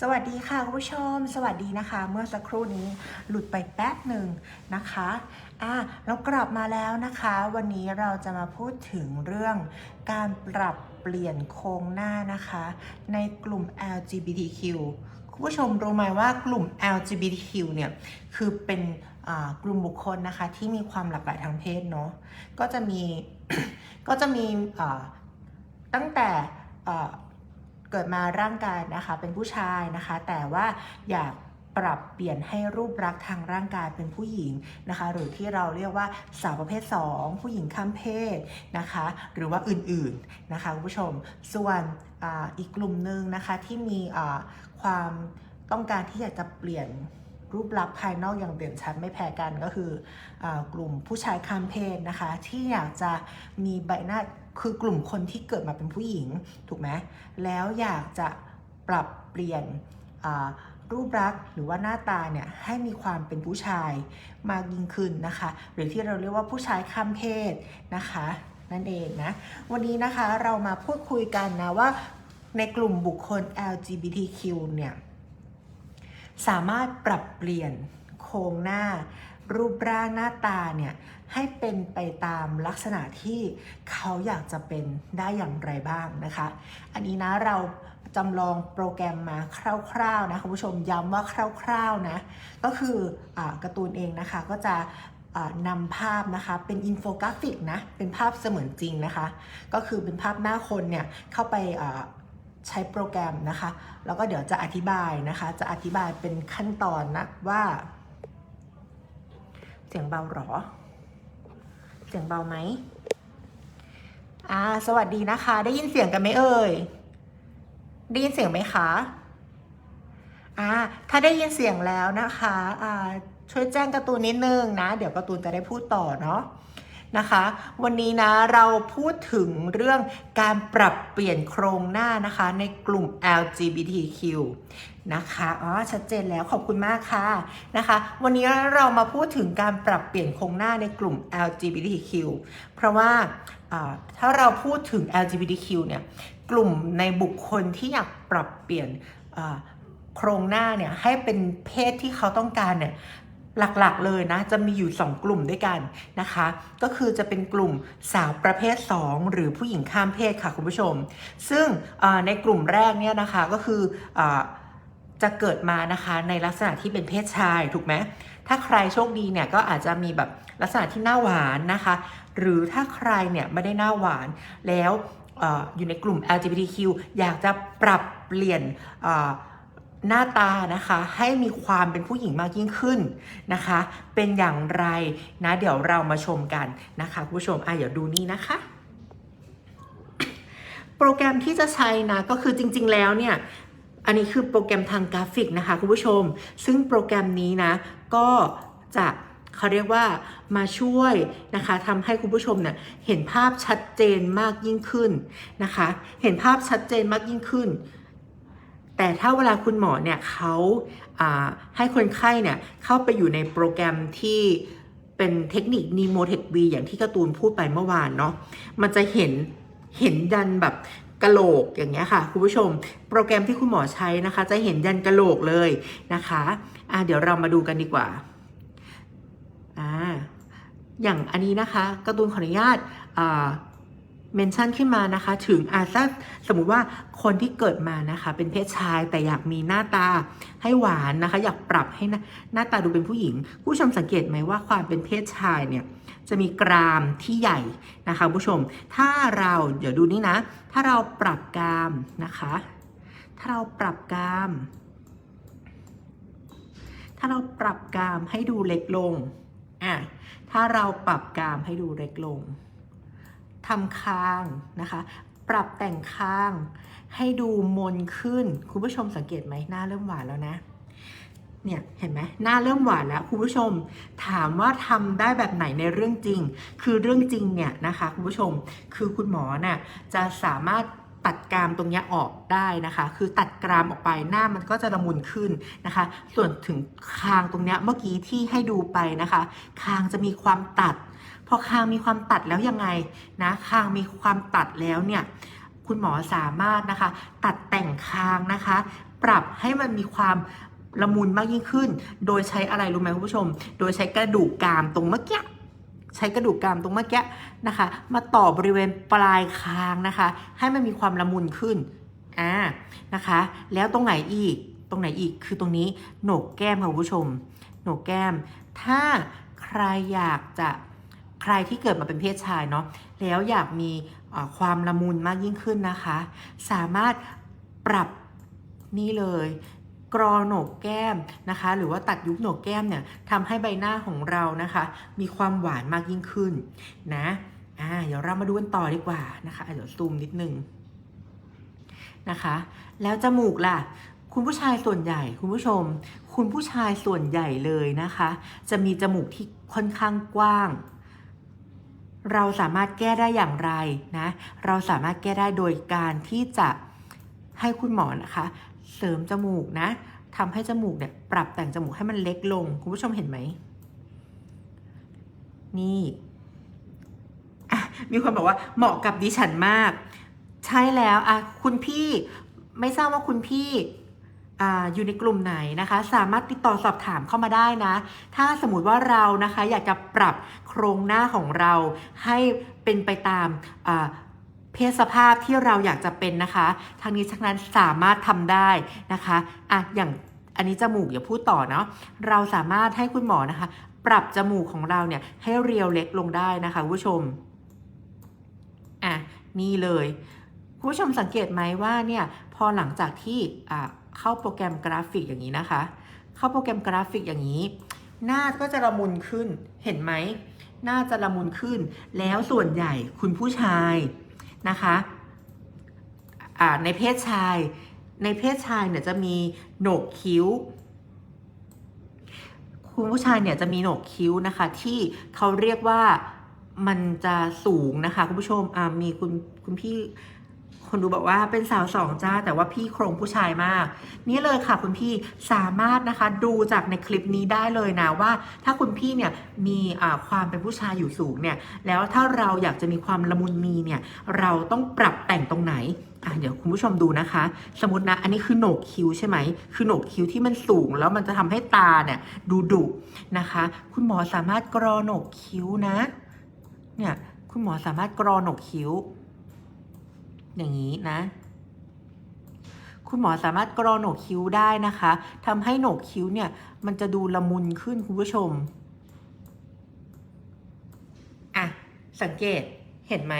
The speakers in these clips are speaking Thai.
สวัสดีค่ะคุณผู้ชม สวัสดีนะคะ เมื่อสักครู่นี้หลุดไปแป๊บหนึ่งนะคะอะเรากลับมาแล้วนะคะ วันนี้เราจะมาพูดถึงเรื่องการปรับเปลี่ยนโครงหน้านะคะ ในกลุ่ม LGBTQ คุณผู้ชมรู้ไหมว่ากลุ่ม LGBTQ เนี่ยคือเป็นกลุ่มบุคคลนะคะที่มีความหลากหลายทางเพศเนาะก็จะมีก็จะมีตั้งแต่ เกิดมาร่างกายนะคะเป็นผู้ชายนะคะ แต่ว่าอยากปรับเปลี่ยนให้รูปรักษณ์ทางร่างกายเป็นผู้หญิงนะคะ หรือที่เราเรียกว่าสาวประเภท 2 ผู้หญิงข้ามเพศนะคะ หรือว่าอื่นๆนะคะคุณผู้ชม ส่วนออีกกลุ่มหนึ่งนะคะที่มีความต้องการที่อยากจะเปลี่ยน รูปลักษณ์ภายนอกอย่างเด่นชัดไม่แพ้กันก็คืออกลุ่มผู้ชายข้ามเพศนะคะ ที่อยากจะมีใบหน้าคือกลุ่มคนที่เกิดมาเป็นผู้หญิงถูกไหมแล้วอยากจะปรับเปลี่ยนรูปลักษณ์หรือว่าหน้าตาเนี่ยให้มีความเป็นผู้ชายมากยิ่งขึ้นนะคะ หรือที่เราเรียกว่าผู้ชายข้ามเพศนะคะ นั่นเองนะ วันนี้นะคะเรามาพูดคุยกันนะว่าในกลุ่มบุคคล LGBTQ เนี่ย สามารถปรับเปลี่ยนโครงหน้า รูปร่างหน้าตาเนี่ยให้เป็นไปตามลักษณะที่เขาอยากจะเป็นได้อย่างไรบ้างนะคะ อันนี้นะเราจำลองโปรแกรมมาคร่าวๆนะคุณผู้ชมย้ำว่าคร่าวๆนะก็คืออการ์ตูนเองนะคะก็จะนำภาพนะคะเป็นอินโฟกราฟิกนะเป็นภาพเสมือนจริงนะคะ ก็คือเป็นภาพหน้าคนเนี่ยเข้าไป ใช้โปรแกรมนะคะ แล้วก็เดี๋ยวจะอธิบายนะคะ จะอธิบายเป็นขั้นตอนนะว่า เสียงเบาหรอ เสียงเบาไหมอ่าสวัสดีนะคะ ได้ยินเสียงกันไหมเอ่ย ได้ยินเสียงไหมคะอ่าถ้าได้ยินเสียงแล้วนะคะอ่าช่วยแจ้งการ์ตูนนิดนึงนะ เดี๋ยวการ์ตูนจะได้พูดต่อเนาะ นะคะ วันนี้นะเราพูดถึงเรื่องการปรับเปลี่ยนโครงหน้านะคะในกลุ่ม LGBTQ นะคะอ๋อชัดเจนแล้วขอบคุณมากค่ะนะคะ วันนี้เรามาพูดถึงการปรับเปลี่ยนโครงหน้าในกลุ่ม LGBTQ เพราะว่าถ้าเราพูดถึง LGBTQ เนี่ยกลุ่มในบุคคลที่อยากปรับเปลี่ยนโครงหน้าเนี่ยให้เป็นเพศที่เขาต้องการเนี่ย หลักๆเลยนะ จะมีอยู่ 2 กลุ่มด้วยกันนะคะ ก็คือจะเป็นกลุ่มสาวประเภท 2 หรือผู้หญิงข้ามเพศค่ะคุณผู้ชม ซึ่งในกลุ่มแรกเนี่ยนะคะก็คืออจะเกิดมานะคะในลักษณะที่เป็นเพศชายถูกไหมถ้าใครโชคดีเนี่ยก็อาจจะมีแบบลักษณะที่หน้าหวานนะคะ หรือถ้าใครเนี่ยไม่ได้หน้าหวานแล้วออยู่ในกลุ่ม LGBTQ อยากจะปรับเปลี่ยนอ หน้าตานะคะให้มีความเป็นผู้หญิงมากยิ่งขึ้นนะคะ เป็นอย่างไรนะเดี๋ยวเรามาชมกันนะคะคุณผู้ชมอะเดี๋ยวดูนี่นะคะ โปรแกรมที่จะใช้นะก็คือจริง ๆ แล้วเนี่ยอันนี้คือโปรแกรมทางกราฟิกนะคะคุณผู้ชม ซึ่งโปรแกรมนี้นะก็จะเขาเรียกว่ามาช่วยนะคะทำให้คุณผู้ชมเนี่ยเห็นภาพชัดเจนมากยิ่งขึ้นนะคะ เห็นภาพชัดเจนมากยิ่งขึ้น แต่ถ้าเวลาคุณหมอเนี่ยเขาให้คนไข้เนี่ยเข้าไปอยู่ในโปรแกรมที่เป็นเทคนิค n e m o t e c V อย่างที่การ์ตูนพูดไปเมื่อวานเนาะมันจะเห็นเห็นยันแบบกะโหลกอย่างเงี้ยค่ะคุณผู้ชม โปรแกรมที่คุณหมอใช้นะคะ จะเห็นยันกะโหลกเลยนะคะอะเดี๋ยวเรามาดูกันดีกว่าอ่าอย่างอันนี้นะคะการ์ตูนขออนุญาตอ่า เมนชั่นขึ้นมานะคะ ถึงอาถ้าสมมุติว่าคนที่เกิดมานะคะ เป็นเพศชายแต่อยากมีหน้าตาให้หวานนะคะ อยากปรับให้หน้าหน้าตาดูเป็นผู้หญิง ผู้ชมสังเกตไหมว่าความเป็นเพศชายเนี่ยจะมีกรามที่ใหญ่นะคะผู้ชม ถ้าเราเดี๋ยวดูนี่นะ ถ้าเราปรับกรามนะคะ ถ้าเราปรับกราม ถ้าเราปรับกรามให้ดูเล็กลงอะถ้าเราปรับกรามให้ดูเล็กลง ทำคางนะคะ ปรับแต่งคางให้ดูมนขึ้น คุณผู้ชมสังเกตไหมหน้าเริ่มหวานแล้วนะ เนี่ยเห็นไหมหน้าเริ่มหวานแล้วคุณผู้ชม ถามว่าทำได้แบบไหนในเรื่องจริง คือเรื่องจริงเนี่ยนะคะคุณผู้ชม คือคุณหมอน่ะจะสามารถ ตัดกรามตรงนี้ออกได้นะคะ คือตัดกรามออกไปหน้ามันก็จะละมุนขึ้นนะคะ ส่วนถึงคางตรงนี้เมื่อกี้ที่ให้ดูไปนะคะ คางจะมีความตัด พอคางมีความตัดแล้วยังไงนะคางมีความตัดแล้วเนี่ยคุณหมอสามารถนะคะ ตัดแต่งคางนะคะ ปรับให้มันมีความละมุนมากยิ่งขึ้น โดยใช้อะไรรู้ไหมคุณผู้ชม โดยใช้กระดูกกรามตรงเมื่อกี้ ใช้กระดูกกรามตรงเมื่อกี้นะคะ มาต่อบริเวณปลายคางนะคะ ให้มันมีความละมุนขึ้นอ่านะคะ แล้วตรงไหนอีกตรงไหนอีกคือตรงนี้โหนกแก้มค่ะคุณผู้ชมโหนกแก้ม ถ้าใครอยากจะใครที่เกิดมาเป็นเพศชายเนาะแล้วอยากมีความละมุนมากยิ่งขึ้นนะคะ สามารถปรับนี่เลย กรอโหนกแก้มนะคะ หรือว่าตัดยุบโหนกแก้มเนี่ยทำให้ใบหน้าของเรานะคะ มีความหวานมากยิ่งขึ้นนะอ่าเดี๋ยวเรามาดูกันต่อดีกว่านะคะอะเดี๋ยวซูมนิดนึงนะคะ แล้วจมูกล่ะคุณผู้ชายส่วนใหญ่คุณผู้ชม คุณผู้ชายส่วนใหญ่เลยนะคะ จะมีจมูกที่ค่อนข้างกว้าง เราสามารถแก้ได้อย่างไรนะ เราสามารถแก้ได้โดยการที่จะให้คุณหมอนะคะ เสริมจมูกนะทำให้จมูกเนี่ยปรับแต่งจมูกให้มันเล็กลง คุณผู้ชมเห็นไหม นี่มีคนบอกว่าเหมาะกับดิฉันมาก ใช่แล้วอะคุณพี่ไม่ทราบว่าคุณพี่ออยู่ในกลุ่มไหนนะคะ สามารถติดต่อสอบถามเข้ามาได้นะ ถ้าสมมติว่าเรานะคะ อยากจะปรับโครงหน้าของเราให้เป็นไปตามอ เพศสภาพที่เราอยากจะเป็นนะคะทางนี้ทั้งนั้นสามารถทำได้นะคะอะอย่างอันนี้จมูกอย่าพูดต่อเนาะเราสามารถให้คุณหมอนะคะ ปรับจมูกของเราเนี่ยให้เรียวเล็กลงได้นะคะคุณผู้ชมอะนี่เลยคุณผู้ชมสังเกตไหมว่าเนี่ยพอหลังจากที่อ่าเข้าโปรแกรมกราฟิกอย่างนี้นะคะ เข้าโปรแกรมกราฟิกอย่างนี้ หน้าก็จะละมุนขึ้นเห็นไหมหน้าจะละมุนขึ้น แล้วส่วนใหญ่คุณผู้ชาย นะคะในเพศชาย ในเพศชายเนี่ยจะมีโหนกคิ้ว คุณผู้ชายเนี่ยจะมีโหนกคิ้วนะคะ ที่เขาเรียกว่ามันจะสูงนะคะ คุณผู้ชมมีคุณคุณพี่ คนดูบอกว่าเป็นสาวสองจ้า แต่ว่าพี่โครงผู้ชายมาก นี่เลยค่ะคุณพี่สามารถนะคะดูจากในคลิปนี้ได้เลยนะว่า ถ้าคุณพี่เนี่ยมีความเป็นผู้ชายอยู่สูงเนี่ยแล้วถ้าเราอยากจะมีความละมุนมีเนี่ยเราต้องปรับแต่งตรงไหนอะเดี๋ยวคุณผู้ชมดูนะคะ สมมตินะอันนี้คือโหนกคิ้วใช่ไหมคือโหนกคิ้วที่มันสูงแล้วมันจะทำให้ตาเนี่ยดูดุนะคะ คุณหมอสามารถกรอโหนกคิ้วนะเนี่ยคุณหมอสามารถกรอโหนกคิ้ว อย่างนี้นะ คุณหมอสามารถกรอโหนกคิ้วได้นะคะทำให้โหนกคิ้วเนี่ย มันจะดูละมุนขึ้นคุณผู้ชมอะสังเกตเห็นไหม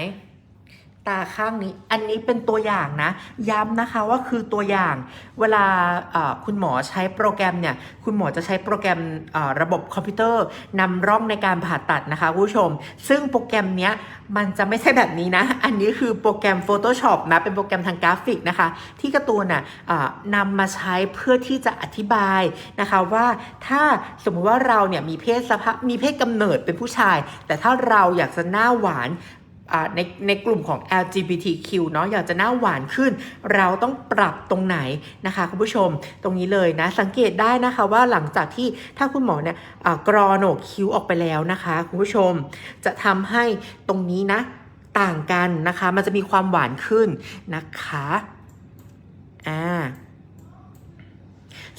ตาข้างนี้ อันนี้เป็นตัวอย่างนะ ย้ำนะคะว่าคือตัวอย่าง เวลาคุณหมอใช้โปรแกรมเนี่ย คุณหมอจะใช้โปรแกรมระบบคอมพิวเตอร์นำร่องในการผ่าตัดนะคะคุณผู้ชม ซึ่งโปรแกรมเนี้ยมันจะไม่ใช่แบบนี้นะ อันนี้คือโปรแกรม Photoshop นะ เป็นโปรแกรมทางกราฟิกนะคะ ที่การ์ตูนน่ะนำมาใช้เพื่อที่จะอธิบายนะคะว่าถ้าสมมติว่าเราเนี่ยมีเพศสภาพมีเพศกำเนิดเป็นผู้ชาย แต่ถ้าเราอยากจะหน้าหวาน ในในกลุ่มของ LGBTQ เนาะอยากจะหน้าหวานขึ้น เราต้องปรับตรงไหนนะคะคุณผู้ชมตรงนี้เลยนะ สังเกตได้นะคะว่าหลังจากที่ถ้าคุณหมอเนี่ยกรอโหนกคิ้วออกไปแล้วนะคะคุณผู้ชม จะทำให้ตรงนี้นะต่างกันนะคะ มันจะมีความหวานขึ้นนะคะอ่า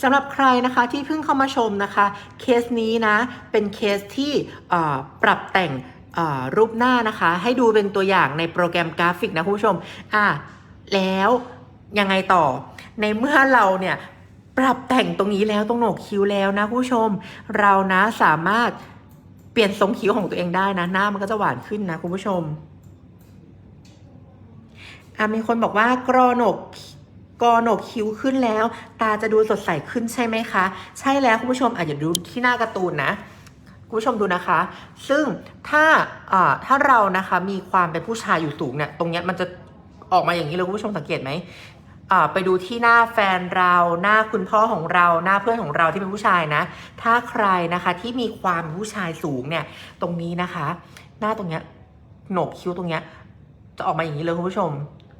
สำหรับใครนะคะที่เพิ่งเข้ามาชมนะคะ เคสนี้นะ เป็นเคสที่ปรับแต่ง รูปหน้านะคะ ให้ดูเป็นตัวอย่างในโปรแกรมกราฟิกนะคุณผู้ชมอะแล้วยังไงต่อ ในเมื่อเราเนี่ยปรับแต่งตรงนี้แล้วตรงโหนกคิ้วแล้วนะคุณผู้ชม เรานะสามารถเปลี่ยนทรงคิ้วของตัวเองได้นะหน้ามันก็จะหวานขึ้นนะคุณผู้ชมอะมีคนบอกว่ากรอหนกกอหนกคิ้วขึ้นแล้ว ตาจะดูสดใสขึ้นใช่ไหมคะ ใช่แล้วคุณผู้ชมอาจจะดูที่หน้าการ์ตูนนะ คุณผู้ชมดูนะคะ ซึ่งถ้าถ้าเรานะคะมีความเป็นผู้ชายอยู่สูงเนี่ยตรงเนี้ยมันจะออกมาอย่างนี้เลยคุณผู้ชมสังเกตไหมไปดูที่หน้าแฟนเราหน้าคุณพ่อของเราหน้าเพื่อนของเราที่เป็นผู้ชายนะ ถ้าใครนะคะที่มีความเป็นผู้ชายสูงเนี่ยตรงนี้นะคะ หน้าตรงเนี้ยโหนกคิ้วตรงเนี้ยจะออกมาอย่างนี้เลยคุณผู้ชม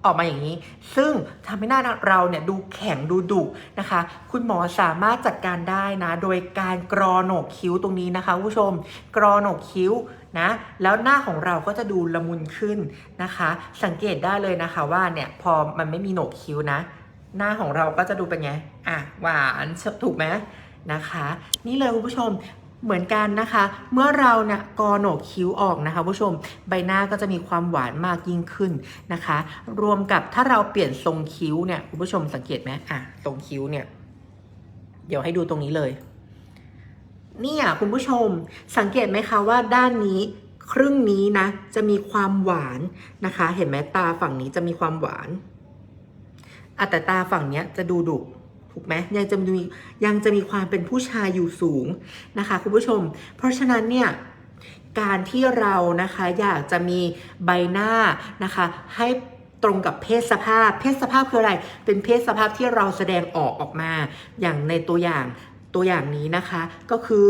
ออกมาอย่างนี้ ซึ่งทำให้หน้าเราเนี่ยดูแข็งดูดุนะคะ คุณหมอสามารถจัดการได้นะ โดยการกรอโหนกคิ้วตรงนี้นะคะคุณผู้ชม กรอโหนกคิ้วนะแล้วหน้าของเราก็จะดูละมุนขึ้นนะคะ สังเกตได้เลยนะคะว่าเนี่ยพอมันไม่มีโหนกคิ้วนะ หน้าของเราก็จะดูเป็นไงอะหวานถูกไหมนะคะ นี่เลยคุณผู้ชม เหมือนกันนะคะ เมื่อเราเนี่ยกอโหนกคิ้วออกนะคะผู้ชมใบหน้าก็จะมีความหวานมากยิ่งขึ้นนะคะ รวมกับถ้าเราเปลี่ยนทรงคิ้วเนี่ยคุณผู้ชมสังเกตไหมอะทรงคิ้วเนี่ย เดี๋ยวให้ดูตรงนี้เลยเนี่ยคุณผู้ชมสังเกตไหมคะว่าด้านนี้ครึ่งนี้นะ จะมีความหวานนะคะ เห็นไหมตาฝั่งนี้จะมีความหวานอะแต่ตาฝั่งเนี้ยจะดูดุ ถูกไหมยังจะมียังจะมีความเป็นผู้ชายอยู่สูงนะคะคุณผู้ชม เพราะฉะนั้นเนี่ยการที่เรานะคะอยากจะมีใบหน้านะคะให้ตรงกับเพศสภาพ เพศสภาพคืออะไร เป็นเพศสภาพที่เราแสดงออกออกมา อย่างในตัวอย่างตัวอย่างนี้นะคะ ก็คือ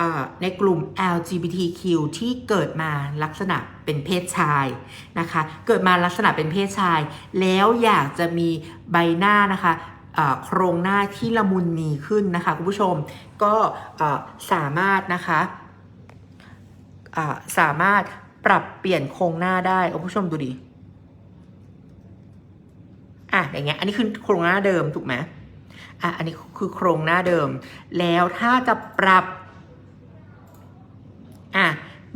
อในกลุ่ม LGBTQ ที่เกิดมาลักษณะเป็นเพศชายนะคะ เกิดมาลักษณะเป็นเพศชาย แล้วอยากจะมีใบหน้านะคะ โครงหน้าที่ละมุนนีขึ้นนะคะคุณผู้ชมก็สามารถนะคะสามารถปรับเปลี่ยนโครงหน้าได้คุณผู้ชมดูดิอะอย่างเงี้ยอันนี้คือโครงหน้าเดิมถูกไหมอะอันนี้คือโครงหน้าเดิม แล้วถ้าจะปรับ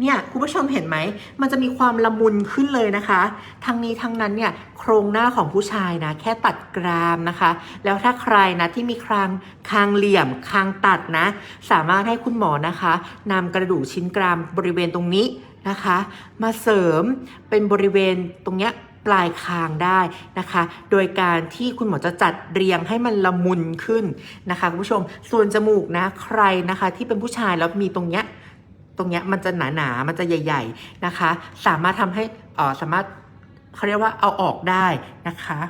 เนี่ยคุณผู้ชมเห็นไหม มันจะมีความละมุนขึ้นเลยนะคะ ทั้งนี้ทั้งนั้นเนี่ยโครงหน้าของผู้ชายนะแค่ตัดกรามนะคะ แล้วถ้าใครนะที่มีคางคางเหลี่ยมคางตัดนะ สามารถให้คุณหมอนะคะนำกระดูกชิ้นกรามบริเวณตรงนี้นะคะ มาเสริมเป็นบริเวณตรงเนี้ยปลายคางได้นะคะ โดยการที่คุณหมอจะจัดเรียงให้มันละมุนขึ้นนะคะคุณผู้ชม ส่วนจมูกนะใครนะคะที่เป็นผู้ชายแล้วมีตรงเนี้ย ตรงเนี้ยมันจะหนาๆมันจะใหญ่ ๆนะคะ สามารถทำให้อ่อสามารถเขาเรียกว่าเอาออกได้นะคะ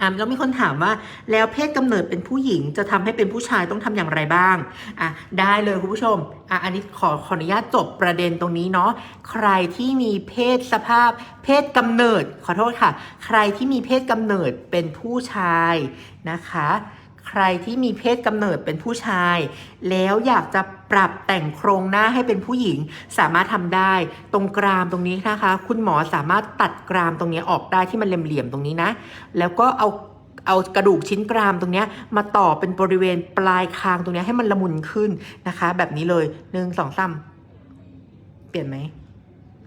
อ่าแล้วมีคนถามว่าแล้วเพศกำเนิดเป็นผู้หญิงจะทำให้เป็นผู้ชายต้องทำอย่างไรบ้างอะได้เลยคุณผู้ชมอะอันนี้ขอขออนุญาตจบประเด็นตรงนี้เนาะใครที่มีเพศสภาพ เพศกำเนิด ขอโทษค่ะ ใครที่มีเพศกำเนิดเป็นผู้ชายนะคะ ใครที่มีเพศกำเนิดเป็นผู้ชาย แล้วอยากจะปรับแต่งโครงหน้าให้เป็นผู้หญิงสามารถทำได้ ตรงกรามตรงนี้นะคะ คุณหมอสามารถตัดกรามตรงนี้ออกได้ที่มันเหลี่ยมๆตรงนี้นะ แล้วก็เอาเอากระดูกชิ้นกรามตรงนี้มาต่อเป็นบริเวณปลายคางตรงนี้ให้มันละมุนขึ้นนะคะ แบบนี้เลยหนึ่งสองสามเปลี่ยนไหม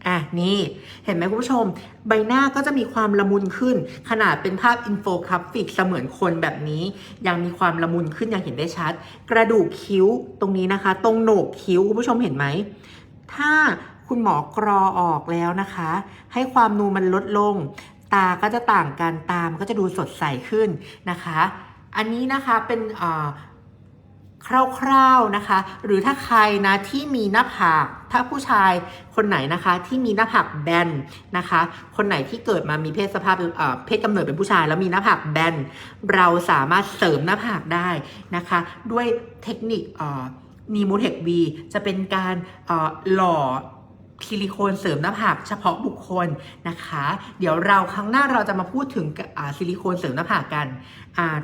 อะนี่เห็นไหมคุณผู้ชม ใบหน้าก็จะมีความละมุนขึ้น ขนาดเป็นภาพอินโฟกราฟิกเสมือนคนแบบนี้ ยังมีความละมุนขึ้นอย่างเห็นได้ชัด กระดูกคิ้วตรงนี้นะคะ ตรงโหนกคิ้วคุณผู้ชมเห็นไหม ถ้าคุณหมอกรอออกแล้วนะคะ ให้ความนูนมันลดลง ตาก็จะต่างกันตามนก็จะดูสดใสขึ้นนะคะ อันนี้นะคะเป็นอ่า คร่าวๆนะคะ หรือถ้าใครนะที่มีหน้าผากถ้าผู้ชายคนไหนนะคะที่มีหน้าผากแบนนะคะ คนไหนที่เกิดมามีเพศสภาพเอ่อเพศกำเนิดเป็นผู้ชาย แล้วมีหน้าผากแบนเราสามารถเสริมหน้าผากได้นะคะ ด้วยเทคนิคนีโมเทควีจะเป็นการหล่อซิลิโคนเสริมหน้าผากเฉพาะบุคคลนะคะ เดี๋ยวเราครั้งหน้าเราจะมาพูดถึงซิลิโคนเสริมหน้าผากกัน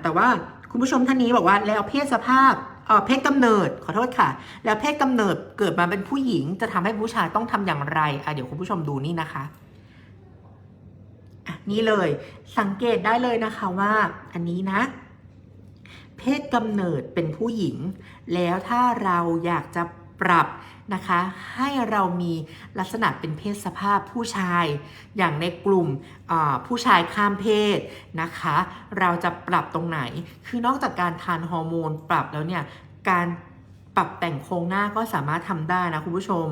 แต่ว่าคุณผู้ชมท่านนี้บอกว่าแล้วเพศสภาพ เออเพศกำเนิดขอโทษค่ะ แล้วเพศกำเนิดเกิดมาเป็นผู้หญิง จะทำให้ผู้ชายต้องทำอย่างไรอะเดี๋ยวคุณผู้ชมดูนี่นะคะอะนี่เลย สังเกตได้เลยนะคะว่า อันนี้นะ เพศกำเนิดเป็นผู้หญิง แล้วถ้าเราอยากจะปรับ นะคะ ให้เรามีลักษณะเป็นเพศสภาพผู้ชาย อย่างในกลุ่มผู้ชายข้ามเพศนะคะ เราจะปรับตรงไหน คือนอกจากการทานฮอร์โมนปรับแล้วเนี่ย การปรับแต่งโครงหน้าก็สามารถทำได้นะคุณผู้ชม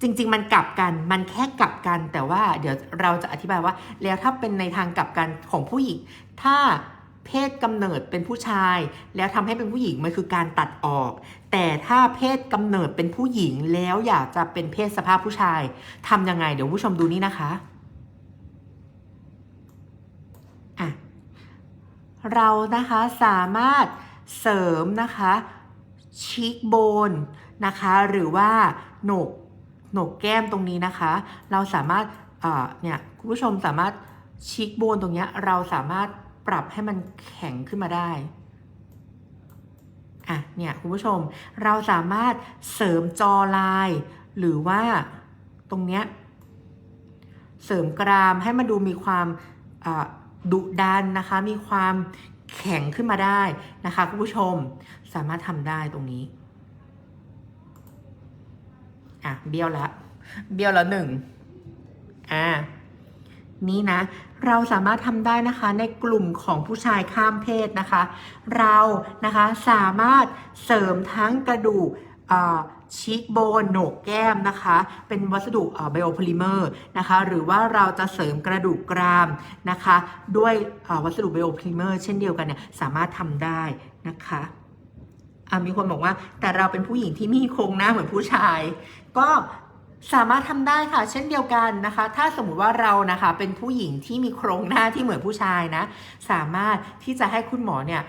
จริง ๆ มันกลับกัน มันแค่กลับกัน แต่ว่าเดี๋ยวเราจะอธิบายว่า แล้วถ้าเป็นในทางกลับกันของผู้หญิง ถ้า เพศกำเนิดเป็นผู้ชาย แล้วทำให้เป็นผู้หญิงมันคือการตัดออก แต่ถ้าเพศกำเนิดเป็นผู้หญิงแล้วอยากจะเป็นเพศสภาพผู้ชายทำยังไง เดี๋ยวผู้ชมดูนี่นะคะอะเรานะคะสามารถเสริมนะคะชีกโบนนะคะหรือว่าโหนกโหนกแก้มตรงนี้นะคะ เราสามารถเนี่ยคุณผู้ชมสามารถชีกโบนตรงเนี้ยเราสามารถ ปรับให้มันแข็งขึ้นมาได้อะเนี่ยคุณผู้ชมเราสามารถเสริมจอลาย หรือว่าตรงเนี้ยเสริมกรามให้มันดูมีความดุดันนะคะ มีความแข็งขึ้นมาได้นะคะคุณผู้ชมสามารถทำได้ตรงนี้อะเบี้ยวละ เบี้ยวละหนึ่งอ่า นี้นะ เราสามารถทำได้นะคะในกลุ่มของผู้ชายข้ามเพศนะคะ เรานะคะสามารถเสริมทั้งกระดูกชีกโบนโหนกแก้มนะคะ เป็นวัสดุไบโอพลิเมอร์นะคะ หรือว่าเราจะเสริมกระดูกกรามนะคะ ด้วยวัสดุไบโอพลิเมอร์เช่นเดียวกันเนี่ยสามารถทำได้นะคะอะมีคนบอกว่าแต่เราเป็นผู้หญิงที่มีโครงหน้าเหมือนผู้ชาย ก็ สามารถทำได้ค่ะ เช่นเดียวกันนะคะ ถ้าสมมุติว่าเรานะคะเป็นผู้หญิงที่มีโครงหน้าที่เหมือนผู้ชายนะ สามารถที่จะให้คุณหมอเนี่ย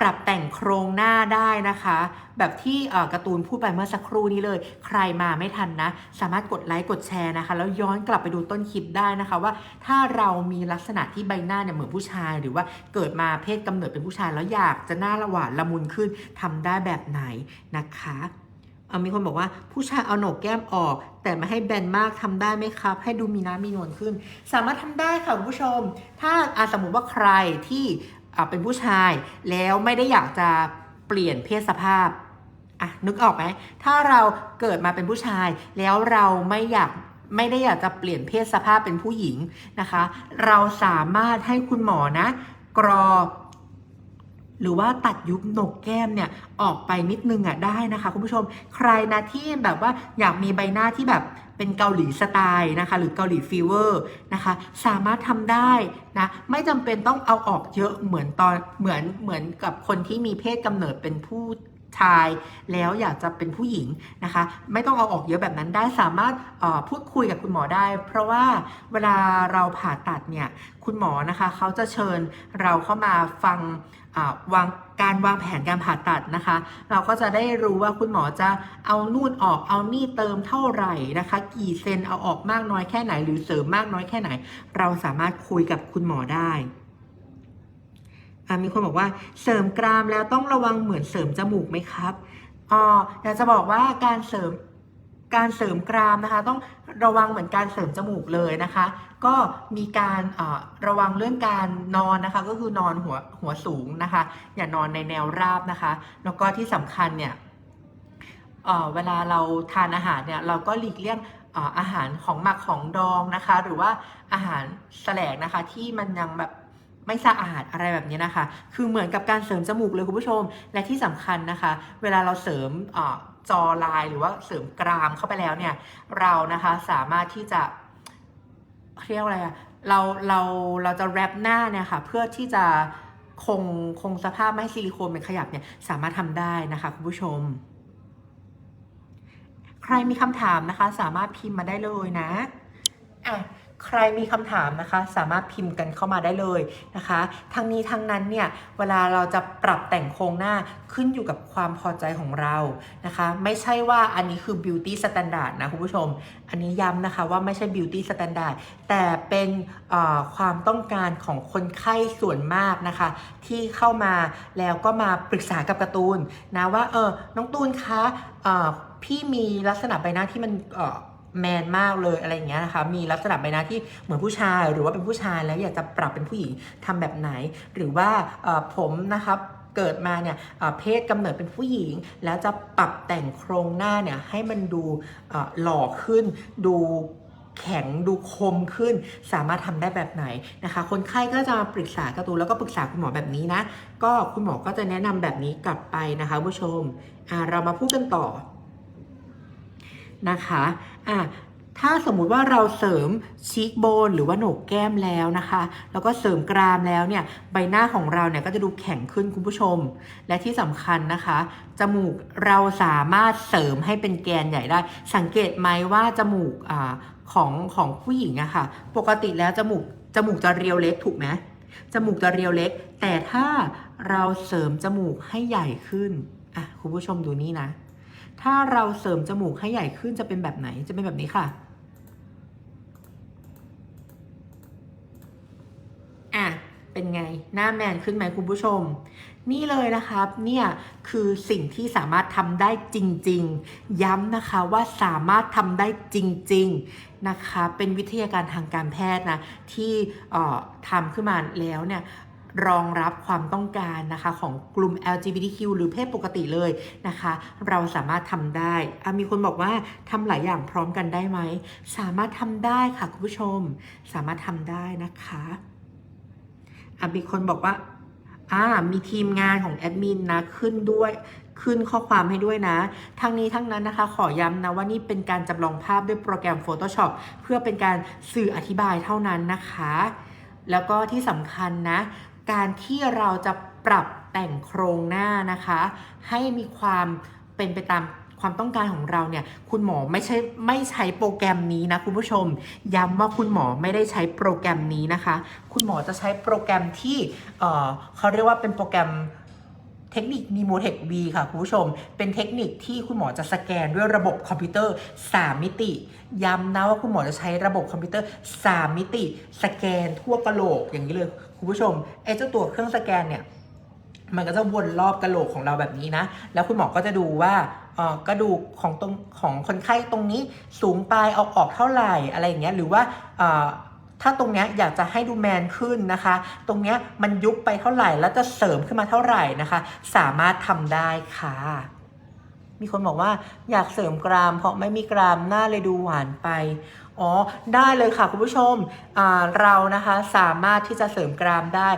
ปรับแต่งโครงหน้าได้นะคะ แบบที่การ์ตูนพูดไปเมื่อสักครู่นี้เลย ใครมาไม่ทันนะ สามารถกดไลค์กดแชร์นะคะ แล้วย้อนกลับไปดูต้นคลิปได้นะคะ ว่าถ้าเรามีลักษณะที่ใบหน้าเนี่ยเหมือนผู้ชาย หรือว่าเกิดมาเพศกำเนิดเป็นผู้ชายแล้วอยากจะหน้าละหวานละมุนขึ้นทำได้แบบไหนนะคะ เอ่อมีคนบอกว่าผู้ชายเอาโหนกแก้มออก แต่ไม่ให้แบนมากทำได้ไหมครับ ให้ดูมีน้ำมีนวลขึ้น สามารถทำได้ค่ะคุณผู้ชม ถ้าอะสมมติว่าใครที่เป็นผู้ชายแล้วไม่ได้อยากจะเปลี่ยนเพศสภาพอะนึกออกไหมถ้าเราเกิดมาเป็นผู้ชาย แล้วเราไม่อยากไม่ได้อยากจะเปลี่ยนเพศสภาพเป็นผู้หญิงนะคะ เราสามารถให้คุณหมอนะ กรอ หรือว่าตัดยุบโหนกแก้มเนี่ยออกไปนิดนึงอะได้นะคะ คุณผู้ชมใครนะที่แบบว่าอยากมีใบหน้าที่แบบเป็นเกาหลีสไตล์นะคะ หรือเกาหลีฟีเวอร์นะคะ สามารถทำได้นะไม่จำเป็นต้องเอาออกเยอะเหมือนตอนเหมือนเหมือนกับคนที่มีเพศกำเนิดเป็นผู้ ชาย แล้วอยากจะเป็นผู้หญิงนะคะ ไม่ต้องเอาออกเยอะแบบนั้นได้สามารถพูดคุยกับคุณหมอได้ เพราะว่าเวลาเราผ่าตัดเนี่ยคุณหมอนะคะเขาจะเชิญเราเข้ามาฟังวางการวางแผนการผ่าตัดนะคะ เราก็จะได้รู้ว่าคุณหมอจะเอานู่นออกเอานี่เติมเท่าไหร่นะคะ กี่เซนเอาออกมากน้อยแค่ไหน หรือเสริมมากน้อยแค่ไหน เราสามารถคุยกับคุณหมอได้ มีคนบอกว่าเสริมกรามแล้วต้องระวังเหมือนเสริมจมูกไหมครับอ๋ออยากจะบอกว่าการเสริมการเสริมกรามนะคะ ต้องระวังเหมือนการเสริมจมูกเลยนะคะ ก็มีการระวังเรื่องการนอนนะคะ ก็คือนอนหัวหัวสูงนะคะ อย่านอนในแนวราบนะคะ แล้วก็ที่สำคัญเนี่ยเวลาเราทานอาหารเนี่ยเราก็หลีกเลี่ยงเอ่ออาหารของหมักของดองนะคะ หรือว่าอาหารแสลงนะคะที่มันยังแบบ ไม่สะอาดอะไรแบบนี้นะคะ คือเหมือนกับการเสริมจมูกเลยคุณผู้ชม และที่สำคัญนะคะ เวลาเราเสริมอจอลายหรือว่าเสริมกรามเข้าไปแล้วเนี่ย เรานะคะสามารถที่จะเรียกว่าอะไรอะเราเราเราจะแรปหน้าเนี่ยค่ะ เพื่อที่จะคงคงสภาพไม่ให้ซิลิโคนเป็นขยับเนี่ยสามารถทำได้นะคะคุณผู้ชม ใครมีคำถามนะคะ สามารถพิมพ์มาได้เลยนะอะ ใครมีคำถามนะคะ สามารถพิมพ์กันเข้ามาได้เลยนะคะ ทั้งนี้ทั้งนั้นเนี่ยเวลาเราจะปรับแต่งโครงหน้าขึ้นอยู่กับความพอใจของเรานะคะ ไม่ใช่ว่าอันนี้คือ beauty standard นะคุณผู้ชม อันนี้ย้ำนะคะว่าไม่ใช่ beauty standard แต่เป็นความต้องการของคนไข้ส่วนมากนะคะ ที่เข้ามาแล้วก็มาปรึกษากับการ์ตูนนะว่าเออน้องตูนคะพี่มีลักษณะใบหน้าที่มันเแมนมากเลยอะไรอย่างเงี้ยนะคะ มีลักษณะใบหน้าที่เหมือนผู้ชาย หรือว่าเป็นผู้ชายแล้วอยากจะปรับเป็นผู้หญิงทำแบบไหน หรือว่าผมนะครับเกิดมาเนี่ยเพศกำเนิดเป็นผู้หญิง แล้วจะปรับแต่งโครงหน้าเนี่ยให้มันดูหล่อขึ้นดูแข็งดูคมขึ้น สามารถทำได้แบบไหนนะคะ คนไข้ก็จะมาปรึกษากร์ตูนแล้วก็ปรึกษาคุณหมอแบบนี้นะ ก็คุณหมอก็จะแนะนำแบบนี้กลับไปนะคะผู้ชมเรามาพูดกันต่อ นะคะอะถ้าสมมุติว่าเราเสริมชีกโบนหรือว่าโหนกแก้มแล้วนะคะ แล้วก็เสริมกรามแล้วเนี่ยใบหน้าของเราเนี่ยก็จะดูแข็งขึ้นคุณผู้ชม และที่สำคัญนะคะ จมูกเราสามารถเสริมให้เป็นแกนใหญ่ได้ สังเกตไหมว่าจมูกอ่าของของผู้หญิงอะค่ะ ปกติแล้วจมูกจมูกจะเรียวเล็กถูกไหมจมูกจะเรียวเล็ก แต่ถ้าเราเสริมจมูกให้ใหญ่ขึ้นอะคุณผู้ชมดูนี่นะ ถ้าเราเสริมจมูกให้ใหญ่ขึ้นจะเป็นแบบไหน จะเป็นแบบนี้ค่ะ อะ เป็นไง หน้าแมนขึ้นไหมคุณผู้ชม นี่เลยนะครับ เนี่ยคือสิ่งที่สามารถทำได้จริง ๆ ย้ำนะคะว่าสามารถทำได้จริง ๆ นะคะ เป็นวิทยาการทางการแพทย์นะ ที่ออทำขึ้นมาแล้วเนี่ย รองรับความต้องการนะคะของกลุ่ม LGBTQ หรือเพศปกติเลยนะคะ เราสามารถทำได้ มีคนบอกว่าทำหลายอย่างพร้อมกันได้ไหม สามารถทำได้ค่ะคุณผู้ชม สามารถทำได้นะคะอะมีคนบอกว่าอ่ามีทีมงานของแอดมินนะขึ้นด้วยขึ้นข้อความให้ด้วยนะ ทั้งนี้ทั้งนั้นนะคะขอย้ำนะว่านี่เป็นการจำลองภาพด้วยโปรแกรม Photoshop เพื่อเป็นการสื่ออธิบายเท่านั้นนะคะ แล้วก็ที่สำคัญนะ การที่เราจะปรับแต่งโครงหน้านะคะ ให้มีความเป็นไปตามความต้องการของเราเนี่ย คุณหมอไม่ใช่ไม่ใช้โปรแกรมนี้นะคุณผู้ชม ย้ำว่าคุณหมอไม่ได้ใช้โปรแกรมนี้นะคะ คุณหมอจะใช้โปรแกรมที่เออเขาเรียกว่าเป็นโปรแกรมเทคนิค n e m o t e c V ค่ะ คุณผู้ชม เป็นเทคนิคที่คุณหมอจะสแกนด้วยระบบคอมพิวเตอร์ 3 มิติ ย้ำนะว่าคุณหมอจะใช้ระบบคอมพิวเตอร์ 3 มิติ สแกนทั่วกระโหลกอย่างนี้เลย คุณผู้ชมไอ้เจ้าตัวเครื่องสแกนเนี่ยมันก็จะวนรอบกระโหลกของเราแบบนี้นะ แล้วคุณหมอก็จะดูว่ากระดูกของตรงของคนไข้ตรงนี้สูงไปเอาออกเท่าไหร่อะไรอย่างเงี้ยหรือว่าถ้าตรงเนี้ยอยากจะให้ดูแมนขึ้นนะคะ ตรงเนี้ยมันยุบไปเท่าไหร่ แล้วจะเสริมขึ้นมาเท่าไหร่นะคะ สามารถทำได้ค่ะ มีคนบอกว่าอยากเสริมกราม เพราะไม่มีกรามหน้าเลยดูหวานไป อ๋อ ได้เลยค่ะ คุณผู้ชมเรานะคะสามารถที่จะเสริมกรามได้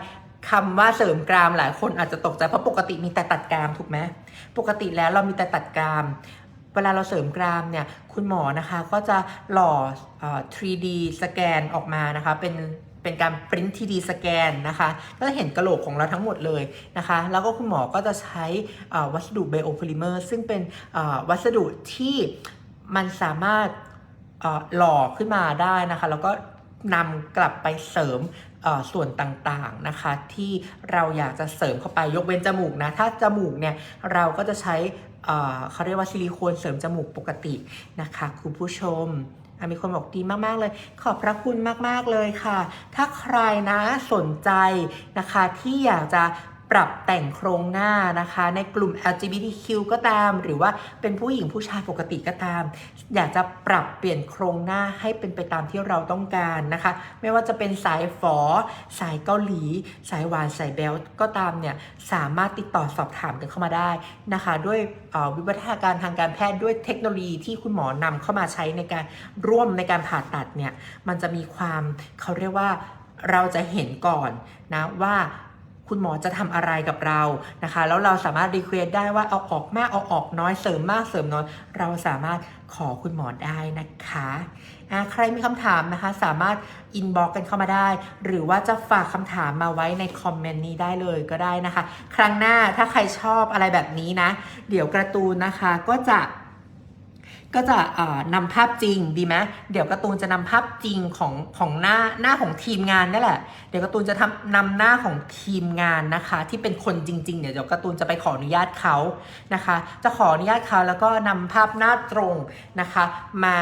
คำว่าเสริมกรามหลายคนอาจจะตกใจเพราะปกติมีแต่ตัดกรามถูกไหมปกติแล้วเรามีแต่ตัดกราม เวลาเราเสริมกรามเนี่ยคุณหมอนะคะก็จะหล่ออ 3D สแกนออกมานะคะเป็นเป็นการปริ้น 3D สแกนนะคะก็จะเห็นกระโหลกของเราทั้งหมดเลยนะคะ แล้วก็คุณหมอก็จะใช้วัสดุไบโอพลิเมอร์ซึ่งเป็นวัสดุที่มันสามารถ หล่อขึ้นมาได้นะคะ แล้วก็นำกลับไปเสริมส่วนต่างๆนะคะ ที่เราอยากจะเสริมเข้าไปยกเว้นจมูกนะ ถ้าจมูกเนี่ยเราก็จะใช้เขาเรียกว่าซิลิโคนเสริมจมูกปกตินะคะคุณผู้ชมมีคนบอกดีมาก ๆ เลย ขอบพระคุณมาก ๆ เลยค่ะ ถ้าใครนะสนใจนะคะที่อยากจะ ปรับแต่งโครงหน้านะคะ ในกลุ่ม LGBTQ ก็ตาม หรือว่าเป็นผู้หญิงผู้ชายปกติก็ตาม อยากจะปรับเปลี่ยนโครงหน้าให้เป็นไปตามที่เราต้องการนะคะ ไม่ว่าจะเป็นสายฝอ สายเกาหลี สายหวานสายแบลก็ตามเนี่ยสามารถติดต่อสอบถามกันเข้ามาได้นะคะ ด้วยวิวัฒนาการทางการแพทย์ด้วยเทคโนโลยีที่คุณหมอนำเข้ามาใช้ในการร่วมในการผ่าตัดเนี่ยมันจะมีความเขาเรียกว่าเราจะเห็นก่อนนะว่า คุณหมอจะทำอะไรกับเรานะคะ แล้วเราสามารถรีเควสได้ว่าเอาออกมากเอาออกน้อยเสริมมากเสริมน้อย เราสามารถขอคุณหมอได้นะคะอะใครมีคำถามนะคะ สามารถอินบ็อกกันเข้ามาได้ หรือว่าจะฝากคำถามมาไว้ในคอมเมนต์นี้ได้เลยก็ได้นะคะ ครั้งหน้าถ้าใครชอบอะไรแบบนี้นะ เดี๋ยวกร์ตูนนะคะก็จะ ก็จะเอานำภาพจริงดีไหมเดี๋ยวการ์ตูนจะนำภาพจริงของของหน้าหน้าของทีมงานนี่แหละ เดี๋ยวการ์ตูนจะทำนำหน้าของทีมงานนะคะ ที่เป็นคนจริงๆเดี๋ยวเดี๋ยวการ์ตูนจะไปขออนุญาตเขานะคะ จะขออนุญาตเขาแล้วก็นำภาพหน้าตรงนะคะ มา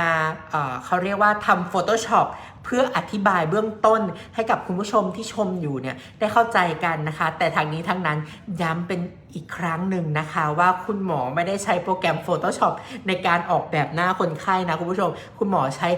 เออเขาเรียกว่าทำ Photoshop เพื่ออธิบายเบื้องต้นให้กับคุณผู้ชมที่ชมอยู่เนี่ยได้เข้าใจกันนะคะ แต่ทางนี้ทั้งนั้นย้ำเป็นอีกครั้งหนึ่งนะคะว่าคุณหมอไม่ได้ใช้โปรแกรม Photoshop ในการออกแบบหน้าคนไข้นะคุณผู้ชม คุณหมอใช้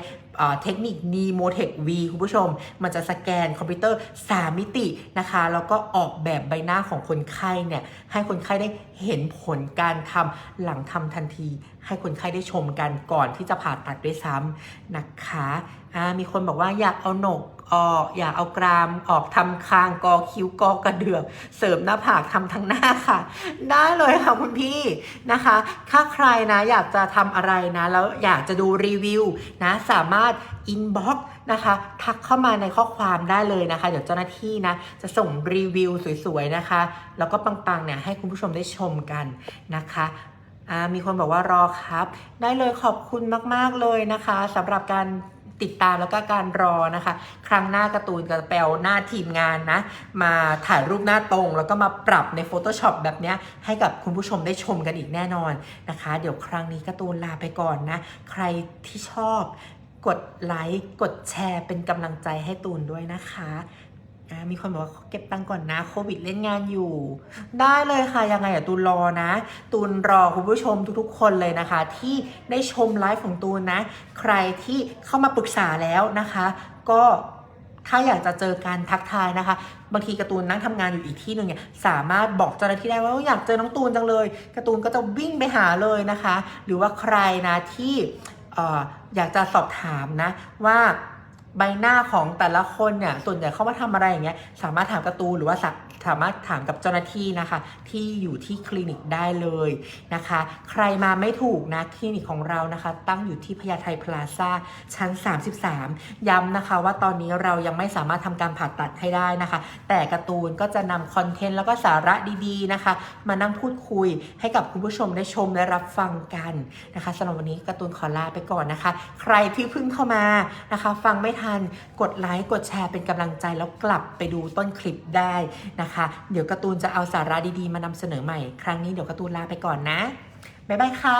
เทคนิค NemoTech V คุณผู้ชม มันจะสแกนคอมพิวเตอร์ 3 มิตินะคะ แล้วก็ออกแบบใบหน้าของคนไข้เนี่ย ให้คนไข้ได้เห็นผลการทำหลังทำทันที ให้คนไข้ได้ชมกันก่อนที่จะผ่าตัดด้วยซ้ำนะคะอ่ามีคนบอกว่าอยากเอาโหนกออกอยากเอากรามออกทำคางกอคิ้วกอกระเดือกเสริมหน้าผากทำทั้งหน้าค่ะ ได้เลยค่ะคุณพี่นะคะ ถ้าใครนะอยากจะทำอะไรนะ แล้วอยากจะดูรีวิวนะสามารถอินบ็อกนะคะทักเข้ามาในข้อความได้เลยนะคะ เดี๋ยวเจ้าหน้าที่นะจะส่งรีวิวสวยๆนะคะ แล้วก็ปังๆเนี่ยให้คุณผู้ชมได้ชมกันนะคะมีคนบอกว่ารอครับ ได้เลยขอบคุณมากๆเลยนะคะสำหรับการ ติดตามแล้วก็การรอนะคะ ครั้งหน้าการ์ตูนกับแปลหน้าทีมงานนะ มาถ่ายรูปหน้าตรง แล้วก็มาปรับใน Photoshop แบบนี้ให้กับคุณผู้ชมได้ชมกันอีกแน่นอนนะคะ เดี๋ยวครั้งนี้การ์ตูนลาไปก่อนนะ ใครที่ชอบ กดไลค์กดแชร์เป็นกำลังใจให้ตูนด้วยนะคะ อ่ามีคนบอกว่าเก็บตังก่อนนะโควิดเล่นงานอยู่ ได้เลยค่ะยังไงอะตูนรอนะ ตูนรอคุณผู้ชมทุกๆ คนเลยนะคะ ที่ได้ชมไลฟ์ของตูนนะ ใครที่เข้ามาปรึกษาแล้วนะคะ ก็ถ้าอยากจะเจอการทักทายนะคะ บางทีการ์ตูนนั่งทำงานอยู่อีกที่หนึ่งเนี่ยสามารถบอกเจ้าหน้าที่ได้ว่าอยากเจอน้องตูนจังเลยการ์ตูนก็จะวิ่งไปหาเลยนะคะ หรือว่าใครนะที่เอ่อยากจะสอบถามนะว่า ใบหน้าของแต่ละคนเนี่ยส่วนใหญ่เขามาทำอะไรอย่างเงี้ยสามารถถามกร์ตูนหรือว่าสามารถถามกับเจ้าหน้าที่นะคะ ที่อยู่ที่คลินิกได้เลยนะคะ ใครมาไม่ถูกนะคลินิกของเรานะคะ ตั้งอยู่ที่พญาไทพลาซ่าชั้น 33 ย้ำนะคะว่าตอนนี้เรายังไม่สามารถทำการผ่าตัดให้ได้นะคะ แต่กร์ตูนก็จะนำคอนเทนต์แล้วก็สาระดีๆนะคะ มานั่งพูดคุยให้กับคุณผู้ชมได้ชมและรับฟังกันนะคะสำหรับวันนี้กร์ตูนขอลาไปก่อนนะคะ ใครที่เพิ่งเข้ามานะคะ ฟังไม่ทัน กดไลค์กดแชร์เป็นกำลังใจแล้วกลับไปดูต้นคลิปได้นะคะ เดี๋ยวการ์ตูนจะเอาสาระดีๆ มานำเสนอใหม่ ครั้งนี้เดี๋ยวการ์ตูนลาไปก่อนนะ บ๊ายบายค่ะ